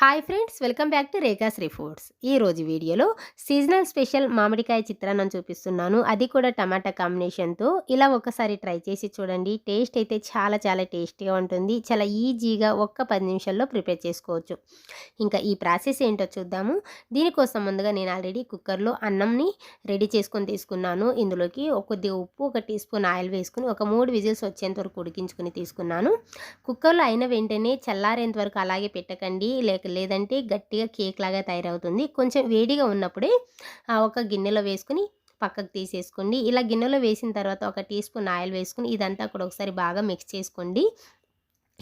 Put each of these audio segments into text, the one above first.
Hi friends welcome back to Rekhashri foods ఈరోజు వీడియోలో seasonal special మామిడికాయ చిత్రాన్నం చూపిస్తున్నాను. అది కూడా టమాటా కాంబినేషన్తో ఇలా ఒకసారి ట్రై చేసి చూడండి. టేస్ట్ అయితే చాలా చాలా టేస్టీగా ఉంటుంది. చాలా ఈజీగా ఒక్క పది నిమిషాల్లో ప్రిపేర్ చేసుకోవచ్చు. ఇంకా ఈ ప్రాసెస్ ఏంటో చూద్దాము. దీనికోసం ముందుగా నేను ఆల్రెడీ కుక్కర్లో అన్నంని రెడీ చేసుకొని తీసుకున్నాను. ఇందులోకి కొద్దిగా ఉప్పు ఒక టీ స్పూన్ ఆయిల్ వేసుకుని ఒక మూడు విజిల్స్ వచ్చేంత వరకు ఉడికించుకుని తీసుకున్నాను. కుక్కర్లో అయిన వెంటనే చల్లారేంత వరకు అలాగే పెట్టకండి. లేక లేదంటే గట్టిగా కేక్ లాగా తయారవుతుంది. కొంచెం వేడిగా ఉన్నప్పుడే ఒక గిన్నెలో వేసుకుని పక్కకు తీసేసుకోండి. ఇలా గిన్నెలో వేసిన తర్వాత ఒక టీ స్పూన్ ఆయిల్ వేసుకుని ఇదంతా కూడా ఒకసారి బాగా మిక్స్ చేసుకోండి.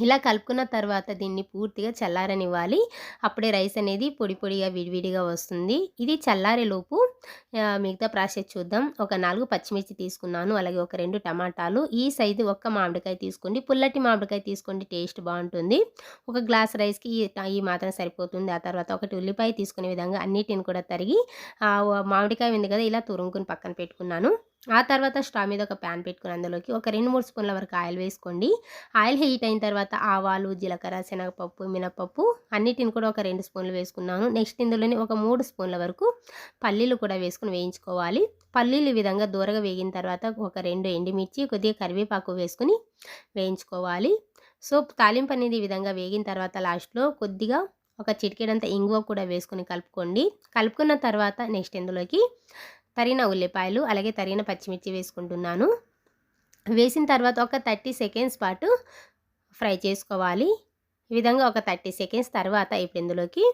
ఇలా కలుపుకున్న తర్వాత దీన్ని పూర్తిగా చల్లారనివ్వాలి. అప్పుడే రైస్ అనేది పొడి పొడిగా విడివిడిగా వస్తుంది. ఇది చల్లారేలోపు మిగతా ప్రాసెస్ చూద్దాం. ఒక నాలుగు పచ్చిమిర్చి తీసుకున్నాను. అలాగే ఒక రెండు టమాటాలు. ఈ సైజు ఒక్క మామిడికాయ తీసుకోండి. పుల్లటి మామిడికాయ తీసుకోండి. టేస్ట్ బాగుంటుంది. ఒక గ్లాస్ రైస్కి ఈ మాత్రం సరిపోతుంది. ఆ తర్వాత ఒకటి ఉల్లిపాయ తీసుకునే విధంగా అన్నిటిని కూడా తరిగి మామిడికాయ ఉంది కదా ఇలా తురుముకుని పక్కన పెట్టుకున్నాను. ఆ తర్వాత స్టవ్ మీద ఒక ప్యాన్ పెట్టుకుని అందులోకి ఒక రెండు మూడు స్పూన్ల వరకు ఆయిల్ వేసుకోండి. ఆయిల్ హీట్ అయిన తర్వాత ఆవాలు జీలకర్ర శనగపప్పు మినపప్పు అన్నిటిని కూడా ఒక రెండు స్పూన్లు వేసుకున్నాను. నెక్స్ట్ ఇందులోని ఒక మూడు స్పూన్ల వరకు పల్లీలు కూడా వేసుకుని వేయించుకోవాలి. పల్లీలు ఈ విధంగా దూరగా వేగిన తర్వాత ఒక రెండు ఎండుమిర్చి కొద్దిగా కరివేపాకు వేసుకుని వేయించుకోవాలి. సో తాలింపు అనేది ఈ విధంగా వేగిన తర్వాత లాస్ట్లో కొద్దిగా ఒక చిటికెడంత ఇంగువ కూడా వేసుకుని కలుపుకోండి. కలుపుకున్న తర్వాత నెక్స్ట్ ఇందులోకి తరిగిన ఉల్లిపాయలు అలాగే తరిగిన పచ్చిమిర్చి వేసుకుంటున్నాను. వేసిన తర్వాత ఒక థర్టీ సెకండ్స్ పాటు ఫ్రై చేసుకోవాలి. ఈ విధంగా ఒక థర్టీ సెకండ్స్ తర్వాత ఇప్పుడు ఇందులోకి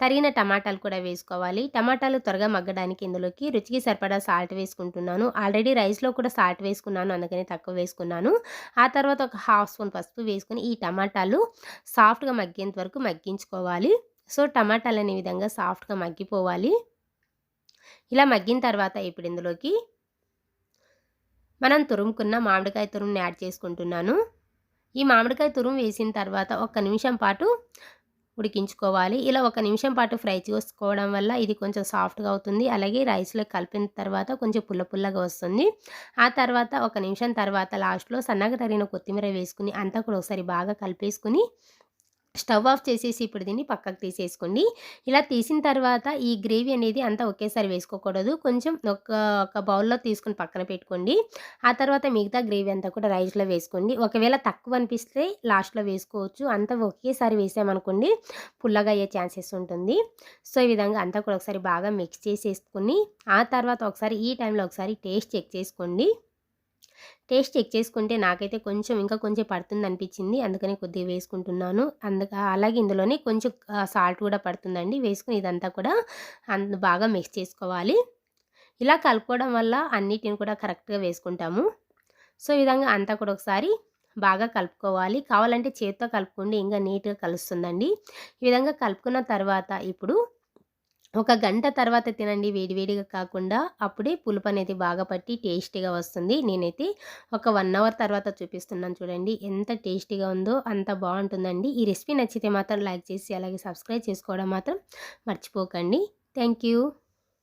తరిగిన టమాటాలు కూడా వేసుకోవాలి. టమాటాలు త్వరగా మగ్గడానికి ఇందులోకి రుచికి సరిపడా సాల్ట్ వేసుకుంటున్నాను. ఆల్రెడీ రైస్లో కూడా సాల్ట్ వేసుకున్నాను అందుకని తక్కువ వేసుకున్నాను. ఆ తర్వాత ఒక హాఫ్ స్పూన్ పసుపు వేసుకుని ఈ టమాటాలు సాఫ్ట్గా మగ్గేంత వరకు మగ్గించుకోవాలి. సో టమాటాలు అనే విధంగా సాఫ్ట్గా మగ్గిపోవాలి. ఇలా మగ్గిన తర్వాత ఇప్పుడు ఇందులోకి మనం తురుముకున్న మామిడికాయ తురుముని యాడ్ చేసుకుంటున్నాను. ఈ మామిడికాయ తురుము వేసిన తర్వాత ఒక్క నిమిషం పాటు ఉడికించుకోవాలి. ఇలా ఒక నిమిషం పాటు ఫ్రై చేసుకోవడం వల్ల ఇది కొంచెం సాఫ్ట్గా అవుతుంది. అలాగే రైస్లో కలిపిన తర్వాత కొంచెం పుల్ల పుల్లగా వస్తుంది. ఆ తర్వాత ఒక నిమిషం తర్వాత లాస్ట్లో సన్నగా తరిగిన కొత్తిమీర వేసుకుని అంతా కూడా ఒకసారి బాగా కలిపేసుకుని స్టవ్ ఆఫ్ చేసేసి ఇప్పుడు దీన్ని పక్కకు తీసేసుకోండి. ఇలా తీసిన తర్వాత ఈ గ్రేవీ అనేది అంతా ఒకేసారి వేసుకోకూడదు. కొంచెం ఒక ఒక బౌల్లో తీసుకుని పక్కన పెట్టుకోండి. ఆ తర్వాత మిగతా గ్రేవీ అంతా కూడా రైస్లో వేసుకోండి. ఒకవేళ తక్కువ అనిపిస్తే లాస్ట్లో వేసుకోవచ్చు. అంతా ఒకేసారి వేసామనుకోండి పుల్లగా అయ్యే ఛాన్సెస్ ఉంటుంది. సో ఈ విధంగా అంతా కూడా ఒకసారి బాగా మిక్స్ చేసేసుకుని ఆ తర్వాత ఒకసారి ఈ టైంలో ఒకసారి టేస్ట్ చెక్ చేసుకోండి. టేస్ట్ చెక్ చేసుకుంటే నాకైతే కొంచెం ఇంకా కొంచెం పడుతుంది అనిపించింది అందుకని కొద్దిగా వేసుకుంటున్నాను. అందుక అలాగే ఇందులోనే కొంచెం సాల్ట్ కూడా పడుతుందండి. వేసుకుని ఇదంతా కూడా అంత బాగా మిక్స్ చేసుకోవాలి. ఇలా కలుపుకోవడం వల్ల అన్నిటిని కూడా కరెక్ట్గా వేసుకుంటాము. సో ఈ విధంగా అంతా కూడా ఒకసారి బాగా కలుపుకోవాలి. కావాలంటే చేతితో కలుపుకోండి ఇంకా నీట్గా కలుస్తుందండి. ఈ విధంగా కలుపుకున్న తర్వాత ఇప్పుడు ఒక గంట తర్వాత తినండి. వేడివేడిగా కాకుండా అప్పుడే పులుపు అనేది బాగా పట్టి టేస్టీగా వస్తుంది. నేనైతే ఒక వన్ అవర్ తర్వాత చూపిస్తున్నాను చూడండి. ఎంత టేస్టీగా ఉందో అంత బాగుంటుందండి. ఈ రెసిపీ నచ్చితే మాత్రం లైక్ చేసి అలాగే సబ్స్క్రైబ్ చేసుకోవడం మాత్రం మర్చిపోకండి. థ్యాంక్